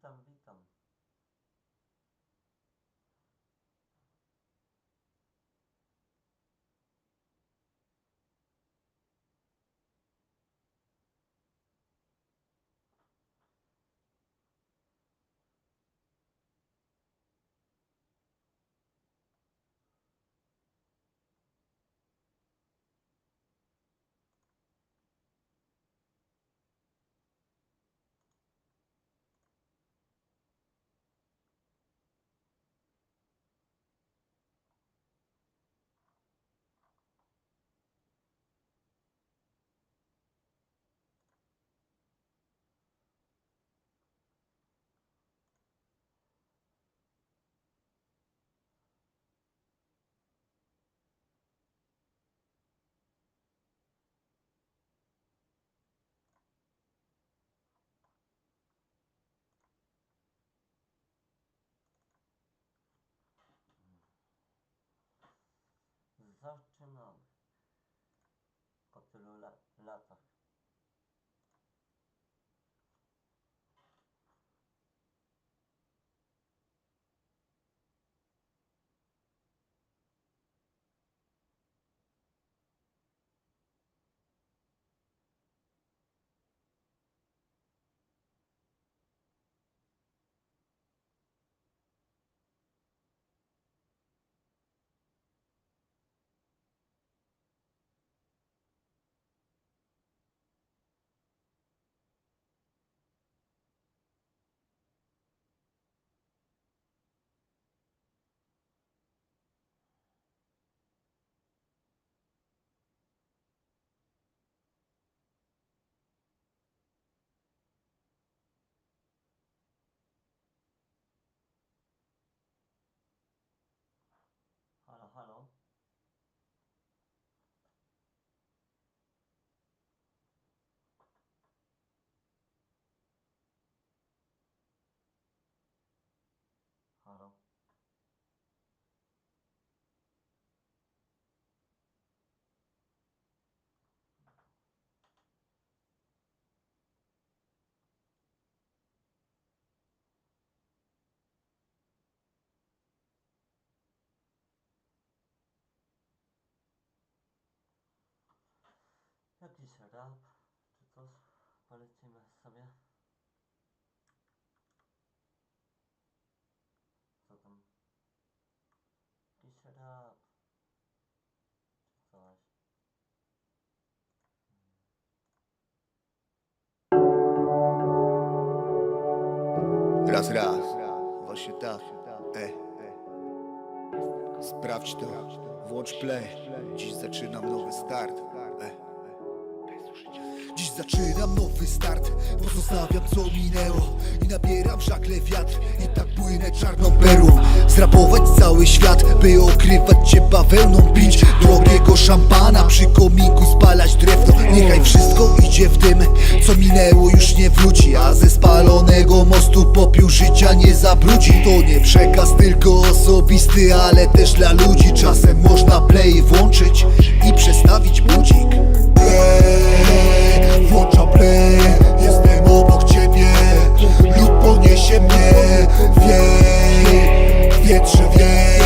também Vitam. Zaczynamy. Po tylu la latach. Jakiś rap czy coś? Polecimy sobie. Co tam? Jakiś rap czy coś. Raz, raz, właśnie tak, e Sprawdź to, włącz play Dziś zaczynam nowy start, Dziś zaczynam nowy start. Pozostawiam co minęło I nabieram żagle wiatr. I tak płynę czarną perłą. Zrapować cały świat By okrywać cię bawełną Pić. Drogiego szampana Przy kominku spalać drewno. Niechaj wszystko idzie w dym Co minęło już nie wróci. A ze spalonego mostu popiół życia nie zabrudzi. To nie przekaz tylko osobisty Ale też dla ludzi. Czasem można play włączyć I przestawić budzik play, włącza play Jestem obok ciebie. Lud poniesie mnie. Wiej, wietrze wiej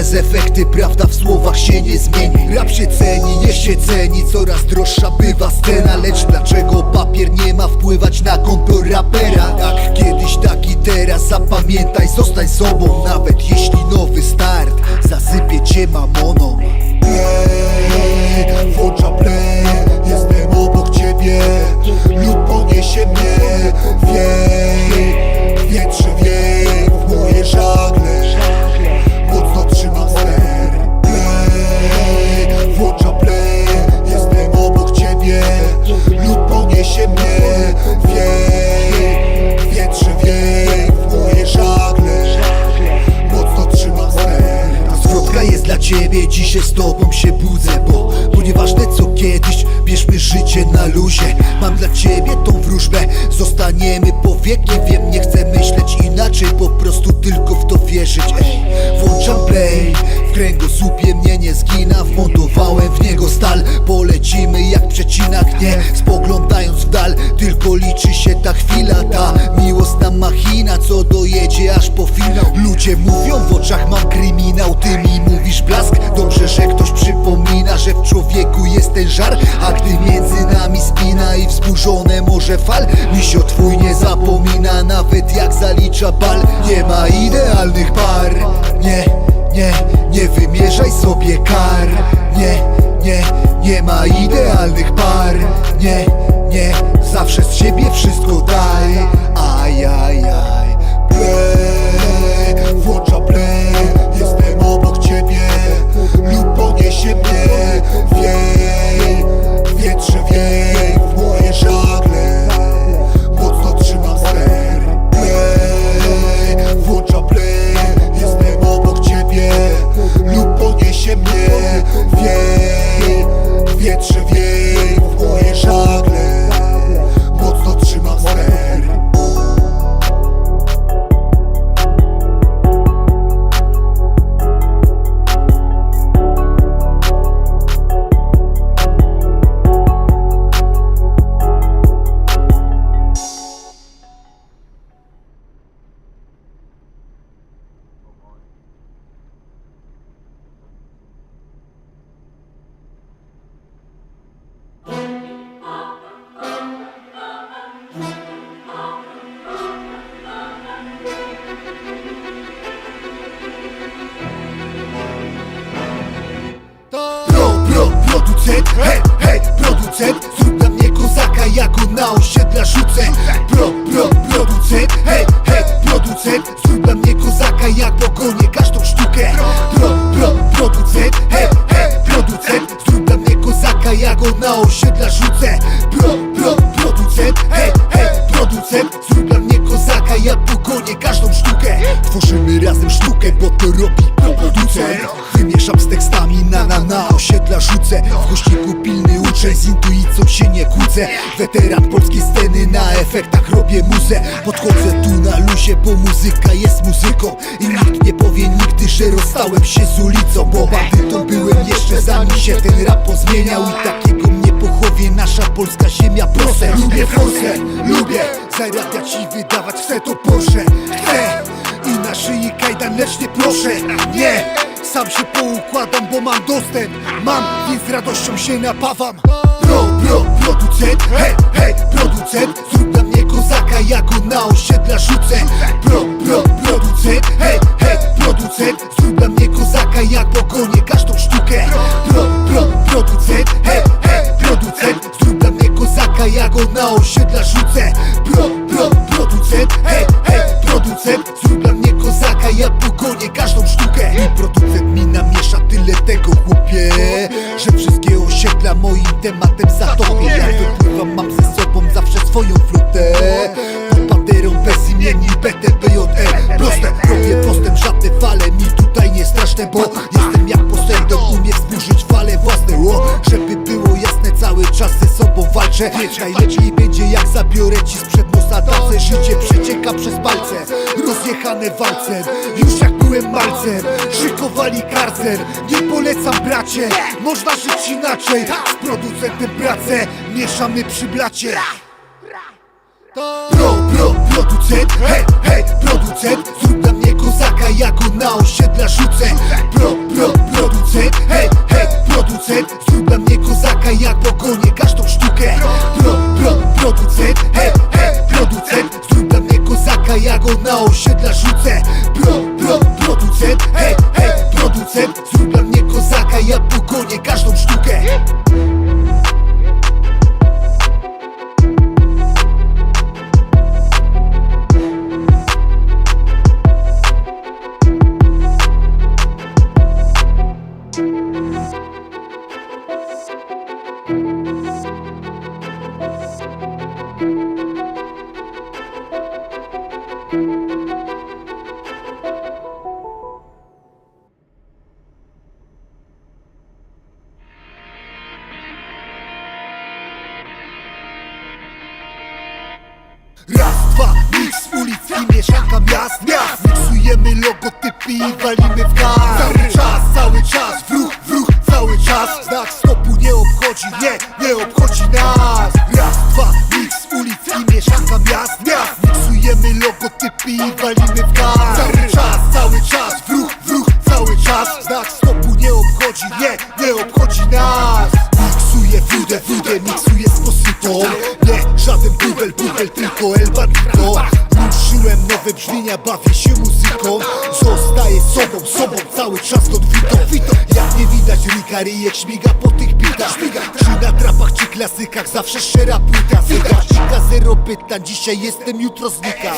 przez efekty, prawda w słowach się nie zmieni. Rap się ceni, nie się ceni, coraz droższa bywa scena. Lecz dlaczego papier nie ma wpływać na konto rapera? Jak kiedyś, tak i teraz, zapamiętaj, zostań sobą. Nawet jeśli nowy start zasypie cię mamoną. Play, włącza play. Jestem obok ciebie. Lud poniesie mnie Tylko liczy się ta chwila Ta miłosna machina Co dojedzie aż po finał. Ludzie mówią w oczach mam kryminał Ty mi mówisz blask. Dobrze, że ktoś przypomina Że w człowieku jest ten żar. A gdy między nami spina I wzburzone morze fal Misio twój nie zapomina Nawet jak zalicza bal. Nie ma idealnych par. Nie, nie, nie wymierzaj sobie kar. Nie, nie, nie ma idealnych par. Nie, nie, zawsze z siebie wszystko daj. Ajajaj Play, producent Zrób dla mnie kozaka, jak pogonię każdą sztukę. Pro, pro, producent, hej, hej, producent. Zrób dla mnie kozaka, ja go na osiedla rzucę. Pro, pro, producent, hej, hej, producent. Zrób dla mnie kozaka, ja pogonię każdą sztukę. Tworzymy razem sztukę, bo to robi producent. Wymieszam z tekstami, na na na osiedla rzucę. W głośniku pilny uczeń, z intuicją się nie kłócę. Weteran polskiej sceny, na efektach robię muzę. Podchodzę luzie, bo muzyka jest muzyką I nikt nie powie nigdy, że rozstałem się z ulicą Bo bandytą byłem jeszcze zanim się ten rap pozmieniał I takiego mnie pochowie nasza polska ziemia proszę Lubię forsę, lubię zarabiać i wydawać chcę to Porsche. Chcę i na szyi kajdan, lecz nie proszę. Nie, sam się poukładam, bo mam dostęp. Mam, więc z radością się napawam Pro, pro, producent, hej, hej, producent. Zrób dla mnie kozaka, ja go na osiedla rzucę. Pro, pro, producent, hej, hej, producent. Zrób dla mnie kozaka, jak pogonię każdą sztukę. Pro, pro, producent, hej, przez palce, rozjechane walcem. Już jak byłem malcem, szykowali karcel Nie polecam bracie, można żyć inaczej. Z producentem pracę, mieszamy przy blacie. Pro, pro, producent, hej, hej, producent. Zrób dla mnie kozaka, ja go na osiedla rzucę. Pro, pro, producent, hej, hej, producent. Zrób dla mnie kozaka, jak pogonię każdą sztukę. Pro, pro, producent, hej, hej, producent kozaka, ja go na osiedla rzucę Pro, pro, producent, hej, hej, producent Raz, dwa, miks ulic i mieszanka miast, miast. Miksujemy logotypy i walimy w gaz Cały czas, cały czas, w ruch, w ruch, cały czas. Znak stopu nie obchodzi, nie, nie obchodzi nas. Raz, dwa, miks ulic i mieszanka miast, miast. Miksujemy logotypy i walimy w gaz Cały czas, cały czas tylko El Bandito Ruszyłem nowe brzmienia, bawię się muzyką. Zostaję sobą, sobą, cały czas konfito Fito, jak nie widać Rika, ryjek śmiga po tych bitach. Czy na trapach, czy klasykach, zawsze szczera płyta Zegar, cika, zero pytań, dzisiaj jestem, jutro znika.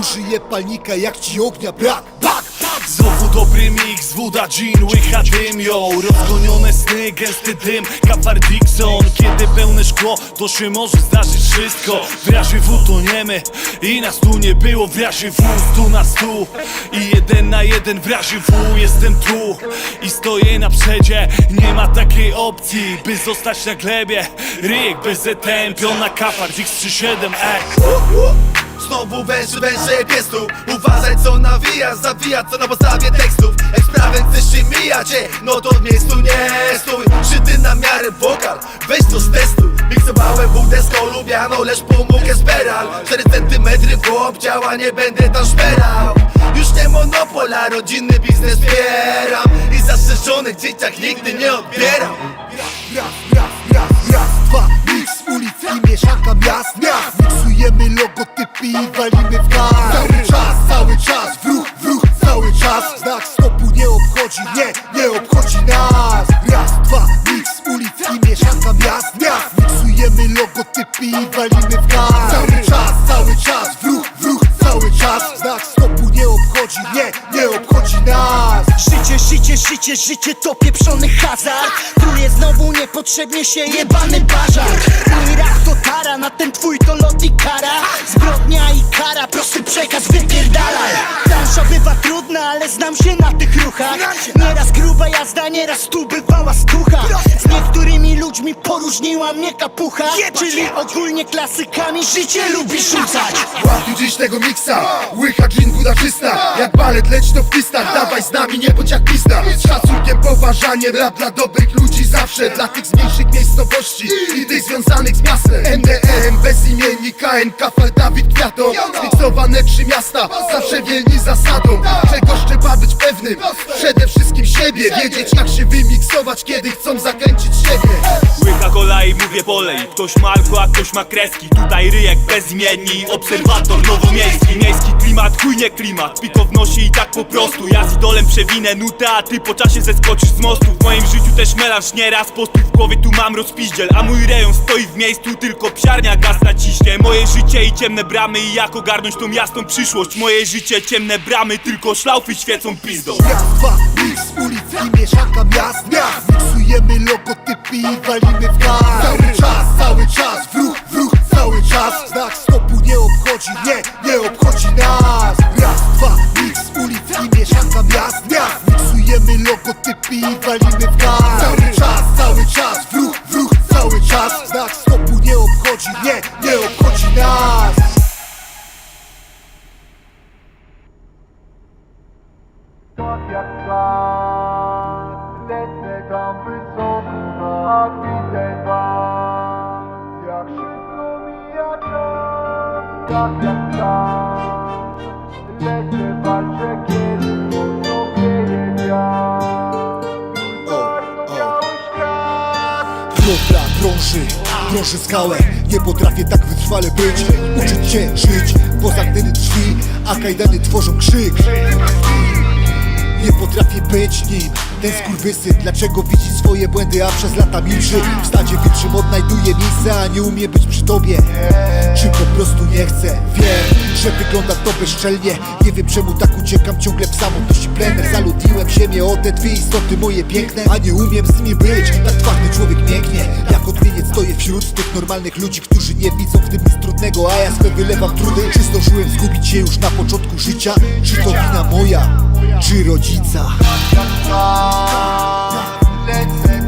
Użyję palnika, jak ci ognia brak, bak Znowu dobry mix, woda, gin, łycha dym, yo. Rozgonione sny, gęsty dym, kafar Dixon. Kiedy pełne szkło, to się może zdarzyć wszystko. W razie W toniemy i nas tu nie było. W razie W stu na stu i jeden na jeden W razie W jestem tu. I stoję na przedzie. Nie ma takiej opcji, by zostać na glebie. Ryjek bez ZTM, piona kafar X37, ej Znowu węży, węże piestu Uważaj co nawija, zawija co na podstawie tekstów. Jak sprawę chcesz się mijacie, no to w miejscu nie stój. Szyty na miarę wokal, weź to stestuj. Miksowałem wódę z kolubianą, lecz pomógł speral 4 centymetry w obdziała, nie będę tam szperał Już nie monopola, rodzinny biznes wspieram I zastrzeżonych dzieciach nigdy nie odbieram znowu niepotrzebnie się jebany lot i kara Zbrodnia i kara, prosty przekaz wypierdalaj. Plansza bywa trudna, ale znam się na tych ruchach. Nieraz gruba jazda, nieraz tu bywała stucha. Z niektórymi ludźmi poróżniła mnie kapucha. Czyli ogólnie klasykami życie lubi rzucać. Łapił dziś tego miksa. Łycha gin, woda czysta Jak balet, leć to w pistach Dawaj z nami, nie bądź jak pista. Z szacunkiem, poważanie Rap dla dobrych ludzi zawsze. Dla tych z mniejszych miejscowości I tych związanych z miastem NDM, bezimienni KN, Kafel, Dawid, Kwiato. Zmiksowane trzy miasta Zawsze wielni zasadą. Czego trzeba być pewnym? Przede wszystkim siebie. Wiedzieć jak się wymiksować Kiedy chcą zakręcić siebie. Łyka kola i mówię polej Ktoś ma alko, a ktoś ma kreski. Tutaj ryjek bezimienni Obserwator nowomiejski. Miejski klimat, chuj nie klimat. Piko w i tak po prostu. Ja z idolem przewinę nutę A ty po czasie zeskoczysz z mostu. W moim życiu też melanż nieraz. Postój w głowie tu mam rozpiździel. A mój rejon stoi w miejscu Tylko psiarnia gaz naciśnie Moje życie i ciemne bramy I jak ogarnąć tą jasną przyszłość? Moje życie, ciemne bramy Tylko szlaufy świecą pizdą. Dwa, mix ulic i mieszanka miast, miast. Miksujemy logotypy i walimy w gaz Cały czas, cały czas, w ruch, w ruch, cały czas Jak szybko mija czas Tak jak tak, lecę, walczę kiedy mocno wieje wiatr Bardzo biały świat. Piotra drąży, drąży skałę. Nie potrafię tak wytrwale być. Uczyć się żyć poza gdyny drzwi A kajdany tworzą krzyk. Nie potrafię być nim Ten skurwysyn, dlaczego widzi swoje błędy, a przez lata milczy W stadzie wytrzym odnajduje miejsce, a nie umie być przy tobie Czy po prostu nie chce? Wiem, że wygląda to bezczelnie Nie wiem czemu tak uciekam ciągle w samotności plener Zaludniłem ziemię o te dwie istoty moje piękne A nie umiem z nimi być, tak twardy człowiek mięknie Jak odmieniec stoję wśród tych normalnych ludzi, którzy nie widzą w tym nic trudnego A ja swe wylewam trudy Czy zdążyłem zgubić się już na początku życia? Czy to wina moja? Czy rodzica? Lecę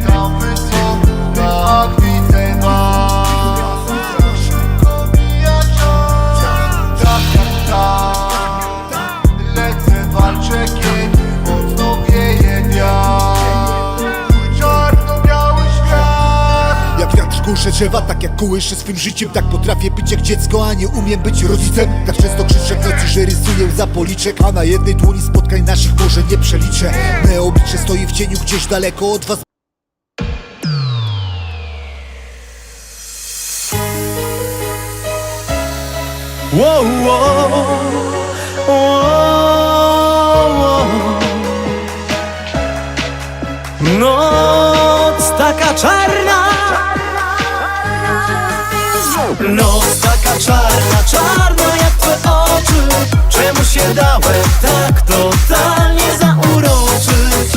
Kołyszę drzewa tak jak kołyszę swym życiem Tak potrafię być jak dziecko, a nie umiem być rodzicem. Tak często krzyczę w nocy, że rysuję za policzek A na jednej dłoni spotkań naszych może nie przeliczę. Me oblicze stoi w cieniu gdzieś daleko od was. Wow, wow. Noc taka czarna Noc taka czarna, czarna jak twoje oczy. Czemu się dałem tak totalnie zauroczyć?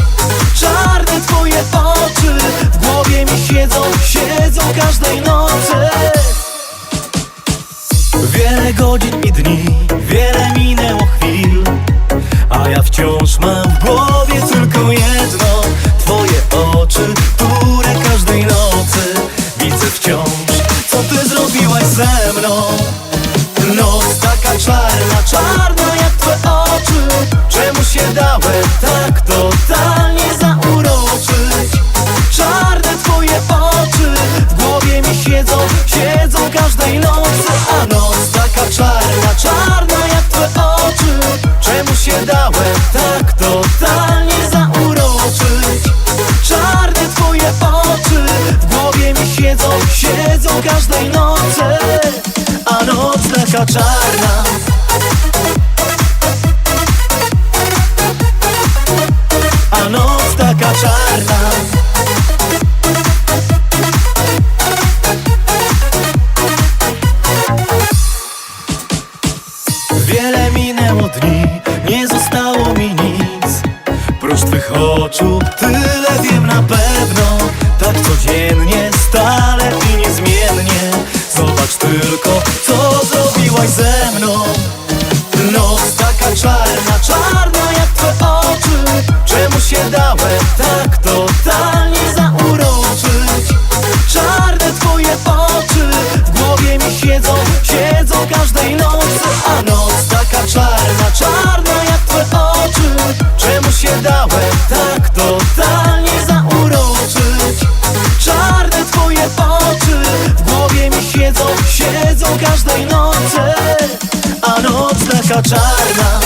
Czarne twoje oczy W głowie mi siedzą, siedzą każdej nocy. Wiele godzin i czarna